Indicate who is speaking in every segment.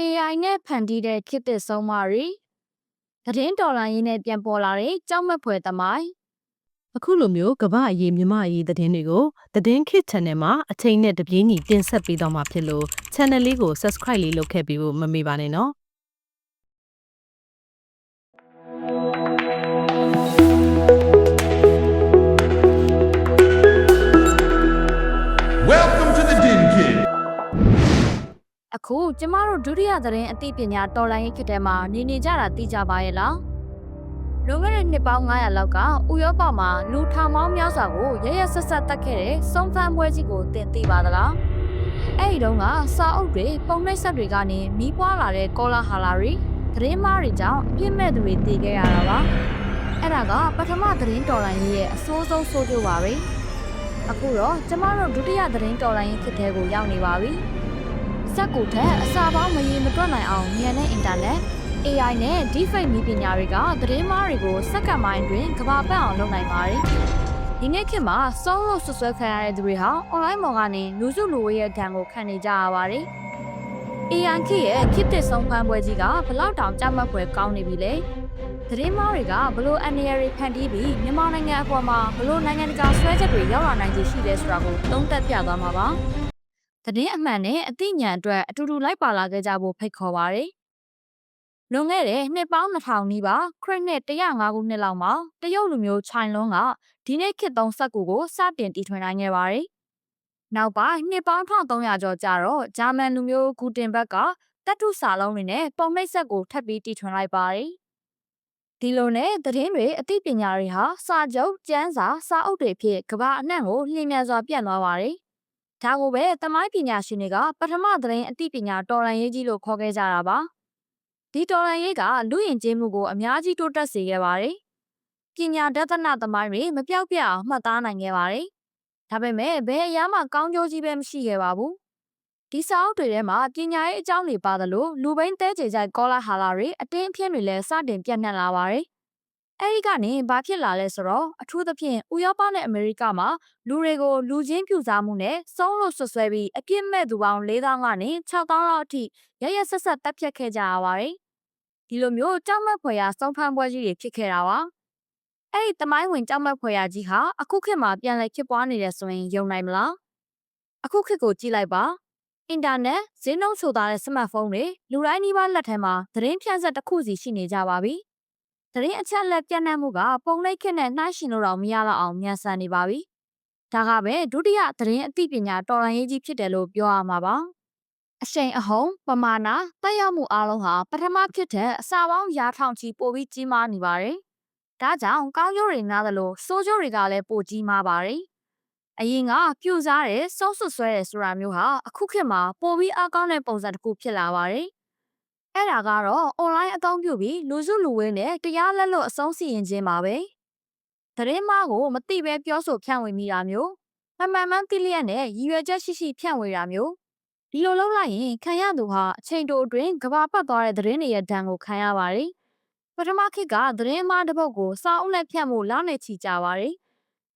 Speaker 1: AI နဲ့ဖန်တီးတဲ့ခေတ်သစ်ဆုံးမတွေသတင်းတော်လိုင်းရင်းနဲ့ပြန်ပေါ်လာတဲ့ကြောက်မက်ဖွယ်သမိုင်း
Speaker 2: အခုလိုမျိုးကမ္ဘာအရေးမြမအရေးသတင်းတွေကိုသတင်းခေတ် channel မှာအချိန်နဲ့တပြေးညီတင်ဆက်ပေးတော့မှာဖြစ်လို့ channel လေးကို subscribe လေးလုပ်ခဲ့ပြီးဖို့မမေ့ပါနဲ့နော်
Speaker 1: အခုကျမတို့ဒုတိယသတင်းအသိပညာတော်လိုင်းရေးခေတ်ထဲမှာနေနေကြတာသိကြပါရဲ့လားလွန်ခဲ့တဲ့နှစ်ပေါင်း900လောက်ကဥရောပမှာလူထောင်ပေါင်းများစွာကိုရရဆက်ဆက်တက်ခဲ့တဲ့စုံစမ်းပွဲကြီးကိုသင်သိပါသလားအဲ့ဒီတုန်းကစာအုပ်တွေပုံနှိပ်ဆက်တွေကနေမီးပွားလာတဲ့ကောလာဟာလာတွေသတင်းမားတွေကြောင့်အပြစ်မဲ့သူတွေတည်ခဲ့ရတာပါအဲ့ဒါကပထမသတင်းတော်လိုင်းရေးရဲ့အဆိုးဆုံးဆိုးကျိုးပါပဲအခုတော့ကျမတို့ဒုတိယသတင်းတော်လိုင်းရေးခေတ်ထဲကိုရောက်နေပါပြီ စက်ကူထက်အစာပေါင်းမရေမတွက်နိုင်အောင်ဉာဏ်နဲ့အင်တာနက် AI နဲ့ deepfake နည်းပညာတွေကသတင်းမားတွေကိုစက္ကန့်ပိုင်းတွင်ကဘာပတ်အောင်လုပ်နိုင်ပါတယ်။ဒီနေ့ခေတ်မှာစောလို့ဆွဆွဲခံရတဲ့သူတွေဟာ online ပေါ်ကနေလူစုလူဝေးရဲ့ဒဏ်ကိုခံနေကြရပါတယ်။ AI ခေတ်ရဲ့ခေတ်သစ်ဆုံးဖန်ပွဲကြီးကဘလောက်တောင်ကြမ်းမှတ်ဖွယ်ကောင်းနေပြီလဲ။သတင်းမားတွေကဘလို့ NR တွေဖန်တီးပြီးမြန်မာနိုင်ငံအပေါ်မှာဘလို့နိုင်ငံတကာဆွဲချက်တွေရောက်လာနိုင်ခြေရှိလဲဆိုတာကိုသုံးသပ်ပြသွားမှာပါ။ သတင်းအမှန်နဲ့အသိဉာဏ်အတွက်အတူတူလိုက်ပါလာခဲ့ကြဖို့ဖိတ်ခေါ်ပါရယ်။လွန်ခဲ့တဲ့နှစ်ပေါင်း2000နီးပါးခရစ်နှစ်105ခုနှစ်လောက်မှာတရုတ်လူမျိုးချိုင်လွန်းကဒီနေ့ခေတ်သုံးစက်ကူကိုစတင်တီထွင်နိုင်ခဲ့ပါရယ်။နောက်ပိုင်းနှစ်ပေါင်း1300ကျော်ကြာတော့ဂျာမန်လူမျိုးဂူတင်ဘက်ကတတုစာလုံးတွေနဲ့ပုံနှိပ်စက်ကိုထပ်ပြီးတီထွင်လိုက်ပါရယ်။ဒီလိုနဲ့သတင်းတွေအသိပညာတွေဟာစာချုပ်ကျမ်းစာစာအုပ်တွေဖြစ်ကဘာအနှံ့ကိုလျင်မြန်စွာပြန့်သွားပါရယ်။ ဒါကိုပဲသမိုင်းပညာရှင်တွေကပထမသတင်းအသိပညာတော်လှန်ရေးကြီးလို့ခေါ်ခဲ့ကြတာပါဒီတော်လှန်ရေးကလူယဉ်ကျေးမှုကိုအများကြီးတိုးတက်စေခဲ့ပါတယ်ပညာဒသနသမိုင်းတွေမပြောက်ပြအောင်မှတ်သားနိုင်ခဲ့ပါတယ်ဒါပေမဲ့ဘယ်အရာမှကောင်းကျိုးကြီးပဲမရှိခဲ့ပါဘူးဒီစာအုပ်တွေထဲမှာပညာရေးအကြောင်းတွေပါသလိုလူဘိန်းတဲကြေကြိုက်ကောလာဟာလာတွေအတင်းအပြင်းတွေလည်းစတင်ပြန့်နှံ့လာပါတယ် အဲဒီကနေဘာဖြစ်လာလဲဆိုတော့အထူးသဖြင့်ဥရောပနဲ့အမေရိကမှာလူတွေကိုလူချင်းပြူစားမှုနဲ့စုံးလို့ဆွဆွဲပြီးအပြစ်မဲ့သူပေါင်း4000ကနေ6000လောက်အထိရရဆက်ဆက်တပ်ဖြတ်ခဲ့ကြရပါတယ်။ဒီလိုမျိုးကြောက်မက်ဖွယ်ရာစုံဖန်ပွဲကြီးတွေဖြစ်ခဲ့တာပါ။အဲ့ဒီတမိုင်းဝင်ကြောက်မက်ဖွယ်ရာကြီးဟာအခုခေတ်မှာပြန်လည်ဖြစ်ပွားနေတယ်ဆိုရင်ယုံနိုင်မလား။အခုခေတ်ကိုကြည့်လိုက်ပါ။အင်တာနက်ဈေးနှုန်းဆိုသားတဲ့စမတ်ဖုန်းတွေလူတိုင်းနှိပါလက်ထဲမှာသတင်းဖြန့်ဆက်တစ်ခုစီရှိနေကြပါပြီ။ သတင်းအချက်အလက်ပြန့်နှံ့မှုကပုံနှိပ်ခက်နဲ့နှိုင်းရှင်လို့တော့မရတော့အောင်မြန်ဆန်နေပါပြီ။ဒါကပဲဒုတိယသတင်းအသိပညာတော်လှန်ရေးကြီးဖြစ်တယ်လို့ပြောရမှာပါ။အရှိန်အဟုန်ပမာဏတက်ရောက်မှုအလုံးဟာပထမဖြစ်တဲ့အစာပေါင်းရာထောင်ချီပိုပြီးကြီးမားနေပါတယ်။ဒါကြောင့်ကောင်းကျိုးတွေနားသလိုဆိုးကျိုးတွေကလည်းပိုကြီးမားပါတယ်။အရင်ကပြူစားတယ်စုံးဆွဆွဲတယ်ဆိုတာမျိုးဟာအခုခေတ်မှာပိုပြီးအကောင်းတဲ့ပုံစံတစ်ခုဖြစ်လာပါတယ်။ အဲ့ဒါကတော့ online အသုံးပြုပြီးလူစုလူဝေးနဲ့တရားလက်လွတ်အဆုံးစီရင်ခြင်းပါပဲ။သတင်းမှားကိုမသိပဲပြောဆိုဖြန့်ဝေမိတာမျိုးမမှန်မှန်သိလျက်နဲ့ရည်ရွယ်ချက်ရှိရှိဖြန့်ဝေတာမျိုးဒီလိုလုပ်လိုက်ရင်ခံရသူဟာအချိန်တိုအတွင်းကဘာပတ်သွားတဲ့သတင်းတွေရဲ့ဒဏ်ကိုခံရပါတယ်။ပထမခေတ်ကသတင်းမှားတစ်ပုဒ်ကိုစာအုပ်နဲ့ဖြန့်ဖို့လောက်နေချီကြပါတယ်။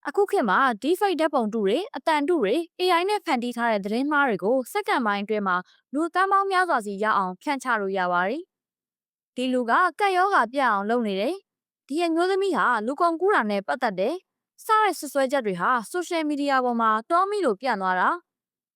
Speaker 1: အခုခေတ်မှာ deepfake ဓာတ်ပုံတုတွေအတန်တုတွေ AI နဲ့ဖန်တီးထားတဲ့သတင်းမှားတွေကိုစက္ကန့်ပိုင်းအတွင်းမှာလူသန်းပေါင်းများစွာစီရောက်အောင်ဖြန့်ချလို့ရပါတယ်။ဒီလူကကက်ယောဂါပြအောင်လုပ်နေတယ်။ဒီအမျိုးသမီးဟာလူကုန်ကူးတာနဲ့ပတ်သက်တယ်။စတဲ့ဆွဆွဲချက်တွေဟာ social media ပေါ်မှာတောမီလို့ပြန့်သွားတာ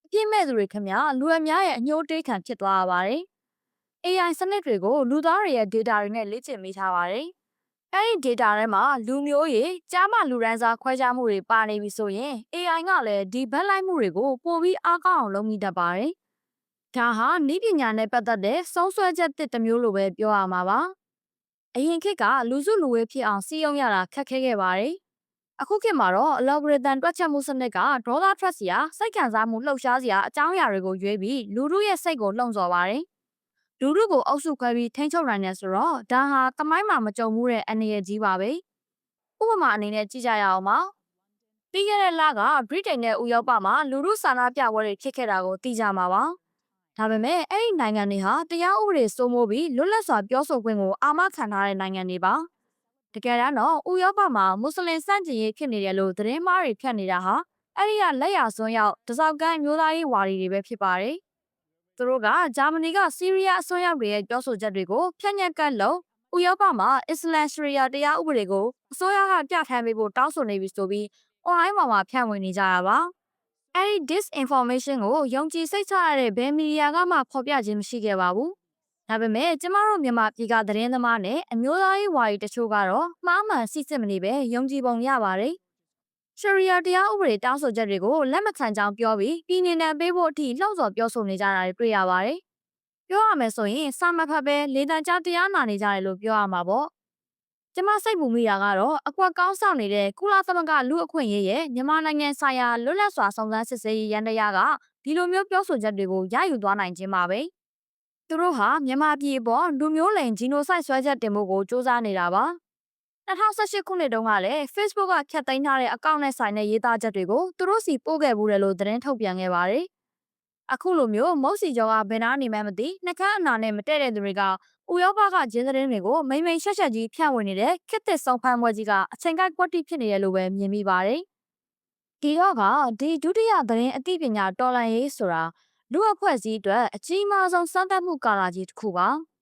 Speaker 1: အပြစ်မဲ့သူတွေခင်ဗျာလူအများရဲ့အညှိုးတိတ်ခံဖြစ်သွားရပါတယ်။ AI စနစ်တွေကိုလူသားတွေရဲ့ data တွေနဲ့လေ့ကျင့်မိထားပါတယ်။ အဲဒီ data ထဲမှာလူမျိုးရေးကြားမလူရန်စားခွဲခြားမှုတွေပါနေပြီဆိုရင် AI ကလည်းဒီဘက်လိုက်မှုတွေကိုပိုပြီးအားကောင်းအောင်လုပ်မိတတ်ပါတယ်။ဒါဟာနည်းပညာနဲ့ပတ်သက်တဲ့ဆုံးဆွဲချက်တစ်တစ်မျိုးလိုပဲပြောရမှာပါ။အရင်ခေတ်ကလူစုလူဝေးဖြစ်အောင်စီးရုံရတာခက်ခဲခဲ့ပါတယ်။အခုခေတ်မှာတော့ algorithm တွက်ချက်မှုစနစ်ကဒေါသထွက်စရာစိတ်ခံစားမှုလှုပ်ရှားစရာအကြောင်းအရာတွေကိုရွေးပြီးလူတို့ရဲ့စိတ်ကိုလှုံ့ဆော်ပါတယ်။ လူတို့ကိုအုပ်စုခွဲပြီးထိန်းချုပ်နိုင်တယ်ဆိုတော့ဒါဟာတမိုင်းမှာမကြုံမှုတဲ့အန္တရာယ်ကြီးပါပဲ။ဥပမာအနေနဲ့ကြည့်ကြရအောင်ပါ။ပြီးခဲ့တဲ့လကဗြိတိန်နဲ့ဥရောပမှာလူတို့ဆန္ဒပြပွဲတွေဖြစ်ခဲ့တာကိုသိကြမှာပါ။ဒါပေမဲ့အဲ့ဒီနိုင်ငံတွေဟာတရားဥပဒေစိုးမိုးပြီးလွတ်လပ်စွာပြောဆိုခွင့်ကိုအာမခံထားတဲ့နိုင်ငံတွေပါ။တကယ်တမ်းတော့ဥရောပမှာမွတ်စလင်စန့်ကျင်ရေးဖြစ်နေတယ်လို့သတင်းမှားတွေဖြန့်နေတာဟာအဲ့ဒီကလက်ရစွန်းရောက်တစောက်ကန်းမျိုးသားရေးဝါဒီတွေပဲဖြစ်ပါတယ် သူတို့ကဂျာမနီကဆီးရီးယားအစိုးရတွေရဲ့ပြောဆိုချက်တွေကိုဖျက်ညက်ကတ်လို့ဥရောပမှာအစ္စလမ်ရှရီယာတရားဥပဒေကိုအစိုးရကပြဋ္ဌာန်းပေးဖို့တောင်းဆိုနေပြီဆိုပြီး online မှာမှာဖြန့်ဝေနေကြတာပါအဲဒီ disinformation ကိုယုံကြည်စိတ်ချရတဲ့ဘယ်မီဒီယာကမှဖော်ပြခြင်းမရှိခဲ့ပါဘူးဒါပေမဲ့ကျမတို့မြန်မာပြည်ကသတင်းသမားနဲ့အမျိုးသားရေးဝါဒီတချို့ကတော့မှားမှန်စစ်စစ်မနေပဲယုံကြည်ပုံရပါတယ် ရှရီယာတရားဥပဒေတောင်းဆိုချက်တွေကိုလက်မခံကြောင်းပြောပြီးပြည်နေနံပေးဖို့အထိလှုံ့ဆော်ပြောဆိုနေကြတာတွေတွေ့ရပါတယ်။ပြောရမယ်ဆိုရင်စာမဖတ်ပဲလေတံကြားတရားနာနေကြတယ်လို့ပြောရမှာပေါ့။ကျမစိတ်ပူမိတာကတော့အကွက်ကောင်းဆောင်နေတဲ့ကုလသမဂ္ဂလူအခွင့်ရေးရဲ့မြန်မာနိုင်ငံဆိုင်ရာလွတ်လပ်စွာစုံစမ်းစစ်ဆေးရေးရန်တရားကဒီလိုမျိုးပြောဆိုချက်တွေကိုရယူသွားနိုင်ခြင်းပါပဲ။သူတို့ဟာမြန်မာပြည်ပေါ်လူမျိုးလိန်ဂျီနိုဆိုက်ဆွဲချက်တင်မှုကိုစ조사နေတာပါ။ 2018ခုနှစ်တုန်းကလည်း Facebook ကဖျက်သိမ်းထားတဲ့အကောင့်နဲ့ဆိုင်တဲ့ရေးသားချက်တွေကိုသူတို့စီပို့ခဲ့ဘူးတယ်လို့သတင်းထုတ်ပြန်ခဲ့ပါတယ်။အခုလိုမျိုးမုတ်စီကျော်ကဘယ်နာနေမှန်းမသိနှကန်းအနာနဲ့မတည့်တဲ့သူတွေကဥရောပကဂျင်းသတင်းတွေကိုမိမ့်မိန်ရှက်ရှက်ကြီးဖြန့်ဝေနေတဲ့ခစ်တစ်ဆောင်ဖမ်းပွဲကြီးကအချိန်ကကွက်တိဖြစ်နေရလို့ပဲမြင်မိပါတယ်။ဒီတော့ကဒီဒုတိယသတင်းအသိပညာတော်လန်ရေးဆိုတာလူအဖွဲ့အစည်းအတွက်အကြီးမားဆုံးစမ်းသပ်မှုကာလကြီးတစ်ခုပါ။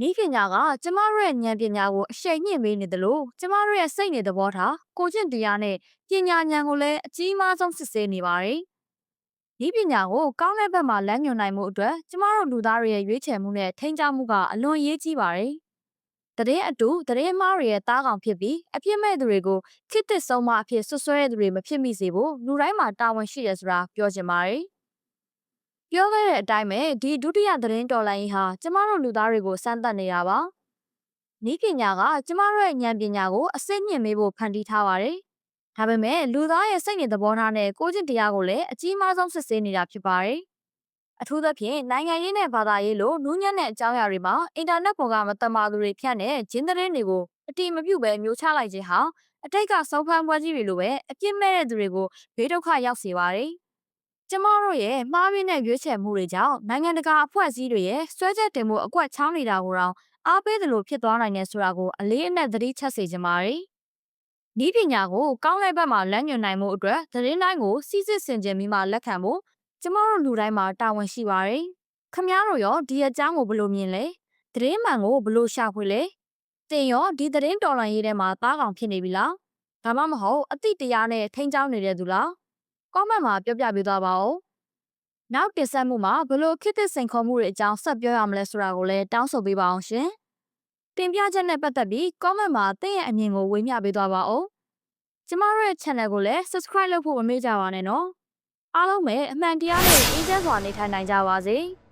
Speaker 1: နီးပညာကကျမတို့ရဲ့ဉာဏ်ပညာကိုအရှိန်မြင့်ပေးနေတယ်လို့ကျမတို့ရဲ့စိတ်နေသဘောထားကိုကျင့်တရားနဲ့ပညာဉာဏ်ကိုလည်းအကြီးမားဆုံးစစ်ဆေးနေပါတယ်။ဒီပညာကိုကောင်းတဲ့ဘက်မှာလမ်းညွှန်နိုင်မှုအတွက်ကျမတို့လူသားတွေရဲ့ရွေးချယ်မှုနဲ့ထိန်းချောင်းမှုကအလွန်ရေးကြီးပါတယ်။တရင်အတူတရင်မားတွေရဲ့တားကောင်ဖြစ်ပြီးအပြစ်မဲ့သူတွေကိုခစ်တစ်ဆုံးမအဖြစ်ဆွဆွဲတဲ့သူတွေမဖြစ်မိစေဖို့လူတိုင်းမှာတာဝန်ရှိတယ်ဆိုတာပြောချင်ပါတယ်။ ပြောခဲ့တဲ့အတိုင်းပဲဒီဒုတိယသတင်းတော်လိုင်းဟာကျမတို့လူသားတွေကိုစမ်းသပ်နေတာပါ။ဤပညာကကျမတို့ရဲ့ဉာဏ်ပညာကိုအစစ်မြင့်မေးဖို့ဖန်တီးထားပါတယ်။ဒါပေမဲ့လူသားရဲ့စိတ်နဲ့သဘောထားနဲ့ကိုယ်ကျင့်တရားကိုလည်းအကြီးမားဆုံးစစ်ဆေးနေတာဖြစ်ပါတယ်။အထူးသဖြင့်နိုင်ငံရေးနဲ့ဘာသာရေးလိုနူးညံ့တဲ့အကြောင်းအရာတွေမှာအင်တာနက်ပေါ်ကမတမာသူတွေဖြန့်တဲ့ဂျင်းသတင်းတွေကိုအတိမပြုတ်ပဲမျိုးချလိုက်ခြင်းဟာအတိတ်ကစောဖမ်းပွဲကြီးတွေလိုပဲအပြစ်မဲ့တဲ့သူတွေကိုဘေးဒုက္ခရောက်စေပါတယ်။ ကျမတို့ရဲ့မှားရင်းတဲ့ရွေးချယ်မှုတွေကြောင့်နိုင်ငံတကာအဖွဲ့အစည်းတွေရဲ့စွဲချက်တင်မှုအကွက်ချောင်းနေတာကိုတော့အားပေးတယ်လို့ဖြစ်သွားနိုင်တယ်ဆိုတာကိုအလေးအနက်သတိချက်စေချင်ပါတယ်။ဤပညာကိုကောင်းတဲ့ဘက်မှာလမ်းညွှန်နိုင်မှုအတွက်သတင်းတိုင်းကိုစီစစ်ဆင်ခြင်ပြီးမှလက်ခံဖို့ကျမတို့လူတိုင်းမှာတာဝန်ရှိပါတယ်။ခမည်းတော်ရောဒီအကြောင်းကိုဘယ်လိုမြင်လဲ။သတင်းမှန်ကိုဘယ်လိုရှာဖွေလဲ။တင်ရောဒီသတင်းတော်လှန်ရေးထဲမှာသားကောင်ဖြစ်နေပြီလား။ဒါမှမဟုတ်အတိတရားနဲ့ထိန်းချောင်းနေတဲ့သူလား။ comment မှာပြောပြပေးသွားပါဦး။နောက်တင်ဆက်မှုမှာဘလို့ခစ်သစ်စိန်ခေါ်မှုတွေအကြောင်းဆက်ပြောရမလဲဆိုတာကိုလည်းတောင်းဆိုပေးပါအောင်ရှင်။တင်ပြချက်နဲ့ပတ်သက်ပြီး comment မှာသင်ရဲ့အမြင်ကိုဝေမျှပေးသွားပါဦး။ကျမတို့ရဲ့ channel ကိုလည်း subscribe လုပ်ဖို့မမေ့ကြပါနဲ့နော်။အားလုံးပဲအမှန်တရားနဲ့အေးချမ်းစွာနေထိုင်နိုင်ကြပါစေ။